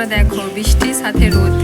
বন্ধুরা দেখো বৃষ্টির সাথে রোদ।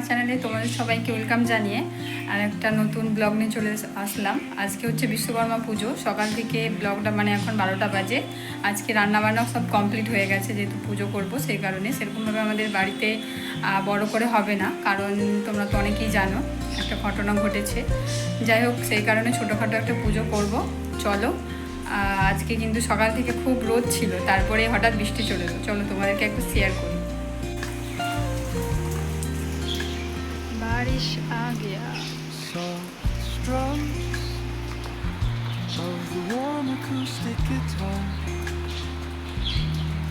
আমার চ্যানেলে তোমাদের সবাইকে ওয়েলকাম জানিয়ে আর একটা নতুন ব্লগ নিয়ে চলে আসলাম। আজকে হচ্ছে বিশ্বকর্মা পুজো। সকাল থেকে ব্লগটা মানে এখন বারোটা বাজে। আজকে রান্নাবান্নাও সব কমপ্লিট হয়ে গেছে, যেহেতু পুজো করব, সেই কারণে সেরকমভাবে আমাদের বাড়িতে বড় করে হবে না। কারণ তোমরা তো অনেকেই জানো, একটা ঘটনা ঘটেছে। যাই হোক, সেই কারণে ছোটোখাটো একটা পুজো করব। চলো আজকে কিন্তু সকাল থেকে খুব রোদ ছিল, তারপরে হঠাৎ বৃষ্টি চলে চলো তোমাদেরকে একটু শেয়ার করি। fish are there. Soft of the warm acoustic guitar.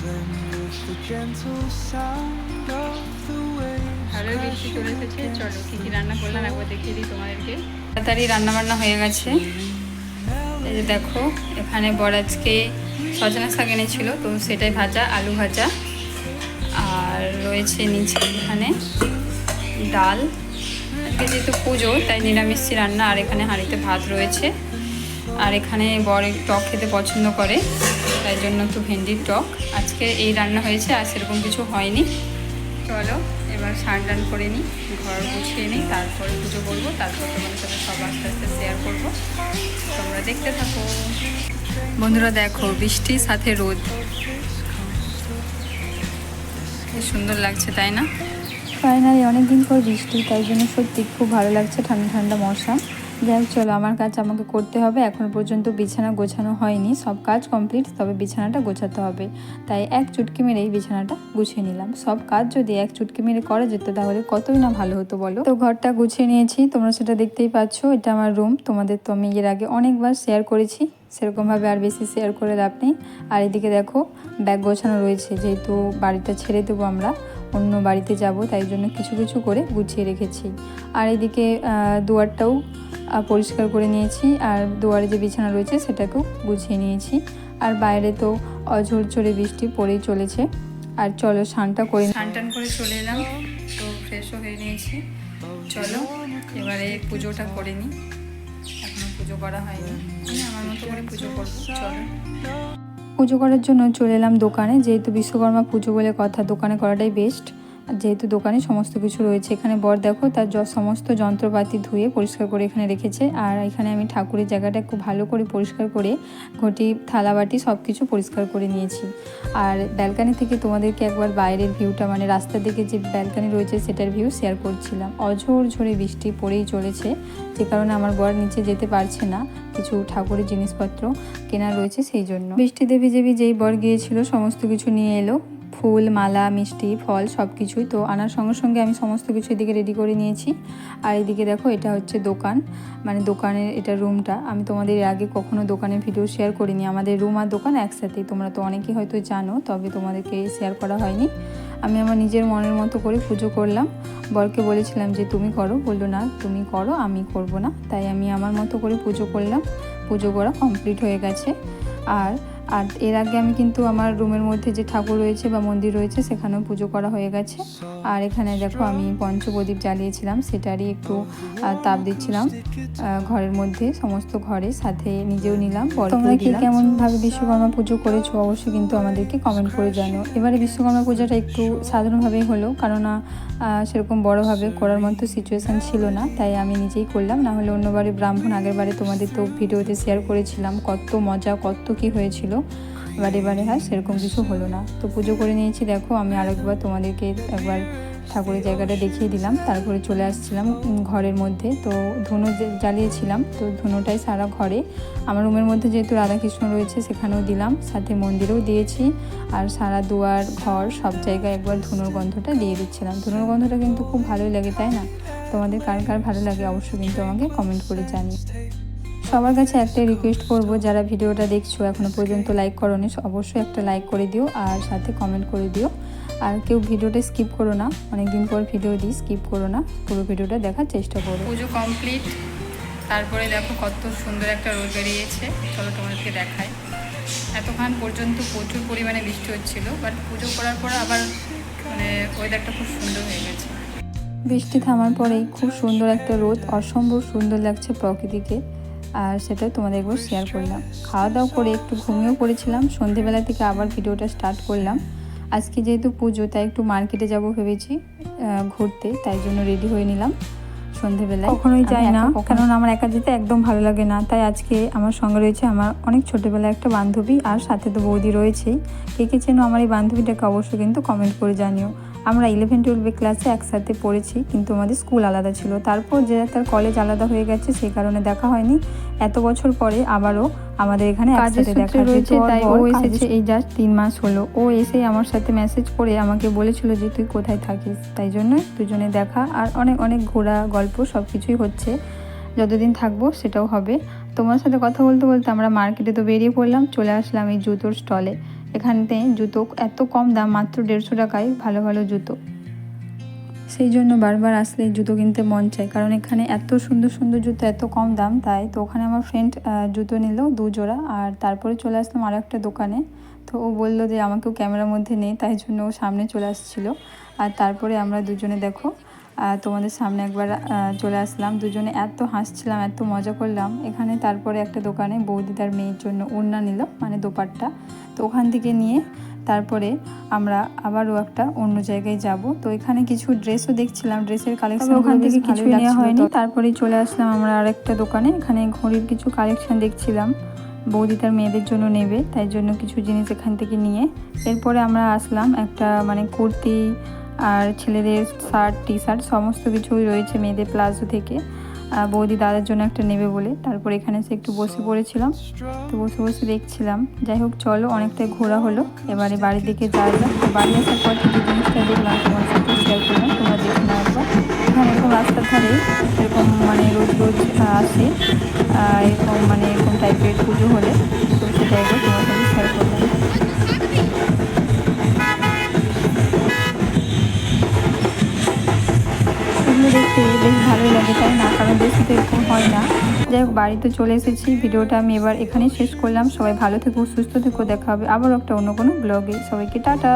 Then with the gentle sound of the waves. ভালো চলো কী কী রান্না করলাম একবার দেখিয়ে দিই তোমাদেরকে তাড়াতাড়ি রান্নাবান্না হয়ে গেছে এই যে দেখো এখানে বরাজকে সজনা শাক এনেছিল তো সেটাই ভাজা আলু ভাজা আর রয়েছে নিচে এখানে ডাল আজকে যেহেতু পুজো, তাই নিরামিষি রান্না, আর এখানে হাঁড়িতে ভাত রয়েছে। আর এখানে বর টক খেতে পছন্দ করে, তাই জন্য একটু ভেন্ডির টক। আজকে এই রান্না হয়েছে, আর সেরকম কিছু হয়নি। চলো, এবার স্নান টান করে নিই, ঘর গুছিয়ে নিই, তারপরে পুজো করব, তারপর তোমাদের সাথে সব আস্তে আস্তে শেয়ার করব। তোমরা দেখতে থাকো। বন্ধুরা দেখো, বৃষ্টি সাথে রোদ। সুন্দর লাগছে, তাই না? ফাইনালি অনেকদিন পর বৃষ্টি, তাই জন্য সত্যি খুব ভালো লাগছে ঠান্ডা ঠান্ডা মশা। যাই হোক, চলো, আমার কাজ আমাকে করতে হবে। এখন পর্যন্ত বিছানা গোছানো হয়নি। সব কাজ কমপ্লিট তবে বিছানাটা গোছাতে হবে। তাই এক চুটকি মেরেই বিছানাটা গুছিয়ে নিলাম। সব কাজ যদি এক চুটকি মেরে করা যেত, তাহলে কতই না ভালো হতো বলো? তো ঘরটা গুছিয়ে নিয়েছি। তোমরা সেটা দেখতেই পাচ্ছ। এটা আমার রুম তোমাদের তো আমি এর আগে অনেকবার শেয়ার করেছি। সেরকমভাবে আর বেশি শেয়ার করে লাভ নেই। আর এদিকে দেখো ব্যাগ গোছানো রয়েছে। যেহেতু বাড়িটা ছেড়ে দেবো আমরা অন্য বাড়িতে যাব, তাই জন্য কিছু কিছু করে গুছিয়ে রেখেছি। আর এদিকে দুয়ারটাও পরিষ্কার করে নিয়েছি, আর দুয়ারে যে বিছানা রয়েছে সেটাকেও গুছিয়ে নিয়েছি। আর বাইরে তো অঝোর অঝরঝরে বৃষ্টি পড়েই চলেছে। আর চলো স্নানটা করে। স্নান করে চলে এলাম, তো ফ্রেশও হয়ে নিয়েছি। চলো, এবারে পুজোটা করে নিই এখনও পুজো করা হয়নি। আমি আমার মতো করে পুজো করব, চলো। পুজো করার জন্য চলে এলাম দোকানে যেহেতু বিশ্বকর্মা পুজো বলে কথা দোকানে করাটাই বেস্ট যেহেতু দোকানে সমস্ত কিছু রয়েছে, এখানে বর দেখো তার সমস্ত যন্ত্রপাতি ধুয়ে পরিষ্কার করে এখানে রেখেছে। আর এখানে আমি ঠাকুরের জায়গাটা খুব ভালো করে পরিষ্কার করে ঘটি থালাবাটি সব কিছু পরিষ্কার করে নিয়েছি। আর ব্যালকানি থেকে তোমাদেরকে একবার বাইরের ভিউটা মানে রাস্তার দিকে যে ব্যালকানি রয়েছে সেটার ভিউ শেয়ার করছিলাম। অঝোর ঝরে বৃষ্টি পড়েই চলেছে, যে কারণে আমার বর নিচে যেতে পারছে না, কিছু ঠাকুরের জিনিসপত্র কেনা রয়েছে সেই জন্য। বৃষ্টিতে ভিজে ভিজেই বর গিয়েছিল, সমস্ত কিছু নিয়ে এলো। ফুল, মালা, মিষ্টি, ফল সব কিছুই তো আনার সঙ্গে সঙ্গে আমি সমস্ত কিছু এদিকে রেডি করে নিয়েছি। আর এদিকে দেখো, এটা হচ্ছে দোকান। মানে দোকানের এটা রুমটা আমি তোমাদের আগে কখনো দোকানের ভিডিও শেয়ার করিনি। আমাদের রুম আর দোকান একসাথেই তোমরা তো অনেকেই হয়তো জানো, তবে তোমাদেরকে শেয়ার করা হয়নি। আমি আমার নিজের মনের মতো করে পুজো করলাম। বরকে বলেছিলাম যে, তুমি করো। বলল, না, তুমি করো, আমি করব না। তাই আমি আমার মতো করে পুজো করলাম। পুজো করা কমপ্লিট হয়ে গেছে। আর আর এর আগে আমি কিন্তু আমার রুমের মধ্যে যে ঠাকুর রয়েছে বা মন্দির রয়েছে সেখানেও পুজো করা হয়ে গেছে। আর এখানে দেখো আমি পঞ্চপ্রদীপ জ্বালিয়েছিলাম সেটারই একটু তাপ দিচ্ছিলাম। ঘরের মধ্যে সমস্ত ঘরে সাথে নিজেও নিলাম তোমরা কি কেমন ভাবে বিশ্বকর্মা পুজো করেছ অবশ্যই কিন্তু আমাদেরকে কমেন্ট করে জানো এবারে বিশ্বকর্মা পূজাটা একটু সাধারণভাবেই হলো কেননা আহ, সেরকম বড়োভাবে করার মতো সিচুয়েশান ছিল না তাই আমি নিজেই করলাম। না হলে অন্যবারে ব্রাহ্মণ আগের বারে তোমাদের তো ভিডিওতে শেয়ার করেছিলাম কত মজা কত কি হয়েছিল। এবার এবারে হয়, সেরকম কিছু হলো না। তো পুজো করে নিয়েছি, দেখো আমি আরেকবার তোমাদেরকে একবার ঠাকুরের জায়গাটা দেখিয়ে দিলাম। তারপরে চলে আসছিলাম ঘরের মধ্যে। তো ধুনো জ্বালিয়েছিলাম, তো ধুনোটাই সারা ঘরে। আমার রুমের মধ্যে যেহেতু রাধাকৃষ্ণ রয়েছে, সেখানেও দিলাম। সাথে মন্দিরেও দিয়েছি। আর সারা দুয়ার, ঘর সব জায়গায় একবার ধুনোর গন্ধটা দিয়ে দিচ্ছিলাম। ধুনোর গন্ধটা কিন্তু খুব ভালোই লাগে, তাই না? তোমাদের কার কার ভালো লাগে অবশ্যই কিন্তু আমাকে কমেন্ট করে জানিও। সবার কাছে একটাই রিকোয়েস্ট করব যারা ভিডিওটা দেখছ এখনও পর্যন্ত লাইক করোনি অবশ্যই একটা লাইক করে দিও আর সাথে কমেন্ট করে দিও। আর কেউ ভিডিওটা স্কিপ করো না অনেকদিন পর ভিডিও দিই স্কিপ করো না পুরো ভিডিওটা দেখার চেষ্টা করো। পুজো কমপ্লিট তারপরে দেখো কত সুন্দর একটা রোদ বেরিয়েছে। চলো তোমাদেরকে দেখাই। এতক্ষণ পর্যন্ত প্রচুর পরিমাণে বৃষ্টি হচ্ছিল বাট পুজো করার পর আবার মানে ওয়েদারটা খুব সুন্দর হয়ে গেছে। বৃষ্টি থামার পরেই খুব সুন্দর একটা রোদ অসম্ভব সুন্দর লাগছে প্রকৃতিকে। আর সেটা তোমাদের একবার শেয়ার করলাম। খাওয়া দাওয়া করে একটু ঘুমিয়েও পড়েছিলাম সন্ধেবেলা থেকে আবার ভিডিওটা স্টার্ট করলাম। আজকে যেহেতু পুজো তাই একটু মার্কেটে যাব ভেবেছি ঘুরতে তাই জন্য রেডি হয়ে নিলাম সন্ধেবেলায়। কখনোই যাই না কারণ আমার একা যেতে একদম ভালো লাগে না। তাই আজকে আমার সঙ্গে রয়েছে আমার অনেক ছোটোবেলায় একটা বান্ধবী আর সাথে তো বৌদি রয়েছেই। কে কে চেনো আমার এই বান্ধবীটাকে অবশ্যই কিন্তু কমেন্ট করে জানিও। আমরা ইলেভেন টুয়েলভে ক্লাসে একসাথে পড়েছি কিন্তু আমাদের স্কুল আলাদা ছিল। তারপর যে তার কলেজ আলাদা হয়ে গেছে সেই কারণে দেখা হয়নি। এত বছর পরে আবারও আমাদের এখানে একসাথে দেখা রয়েছে, তাই তাই ও ও এসেছে এই জাস্ট তিন মাস হলো। ও এসে আমার সাথে মেসেজ করে আমাকে বলেছিল যে তুই কোথায় থাকিস? তাই জন্য দুজনে দেখা আর অনেক অনেক ঘোরা গল্প সব কিছুই হচ্ছে। যতদিন থাকব সেটাও হবে। তোমার সাথে কথা বলতে বলতে আমরা মার্কেটে তো বেরিয়ে পড়লাম চলে আসলাম এই জুতোর স্টলে এখানতে জুতো এত কম দাম, মাত্র দেড়শো টাকায় ভালো ভালো জুতো। সেই জন্য বারবার আসলে জুতো কিনতে মন চায়, কারণ এখানে এত সুন্দর সুন্দর জুতো, এত কম দাম, তাই তো ওখানে আমার ফ্রেন্ড জুতো নিল দু জোড়া আর তারপরে চলে আসলাম আরও একটা দোকানে। তো ও বলল যে আমাকেও ক্যামেরার মধ্যে নেই তাই জন্য ও সামনে চলে আসছিল। আর তারপরে আমরা দুজনে দেখো তোমাদের সামনে একবার চলে আসলাম। দুজনে এত হাসছিলাম এত মজা করলাম। এখানে তারপরে একটা দোকানে বৌদি তার মেয়ের জন্য ওড়না নিল মানে দোপাট্টা। তো ওখান থেকে নিয়ে তারপরে আমরা আবারও একটা অন্য জায়গায় যাব। তো এখানে কিছু ড্রেসও দেখছিলাম ড্রেসের কালেকশন ওখান থেকে কিছু নেওয়া হয়নি। তারপরে চলে আসলাম আমরা আরেকটা দোকানে। এখানে ঘড়ির কিছু কালেকশন দেখছিলাম বৌদি তার মেয়েদের জন্য নেবে তাই জন্য কিছু জিনিস এখান থেকে নিয়ে। এরপরে আমরা আসলাম একটা মানে কুর্তি আর ছেলেদের শার্ট টি শার্ট সমস্ত কিছুই রয়েছে মেয়েদের প্লাজো থেকে। বৌদি দাদার জন্য একটা নেবে বলে। তারপর এখানে সে একটু বসে পড়েছিলাম। তো বসে বসে দেখছিলাম। যাই হোক, চলো, অনেকটাই ঘোরা হলো। এবারে বাড়ির দিকে তো বাড়ি আসার পর কিছু জিনিসটা দেখলাম তোমার সাথে শেয়ার করলাম, তোমরা দেখে নাও একবার। এখানে এরকম রাস্তার ধারে এরকম মানে রোজ রোজ আসে। এরকম মানে এরকম টাইপের পুজো হলে। তো সেটা একবার তোমার সাথে শেয়ার করলাম। বেশ ভালোই লাগে, তাই না? কারণ বেশি তো এরকম হয় না। যাই হোক, বাড়িতে চলে এসেছি। ভিডিওটা আমি এবার এখানেই শেষ করলাম। সবাই ভালো থেকো, সুস্থ থেকো। দেখা হবে আবার একটা অন্য কোনো ব্লগে সবাইকে টাটা!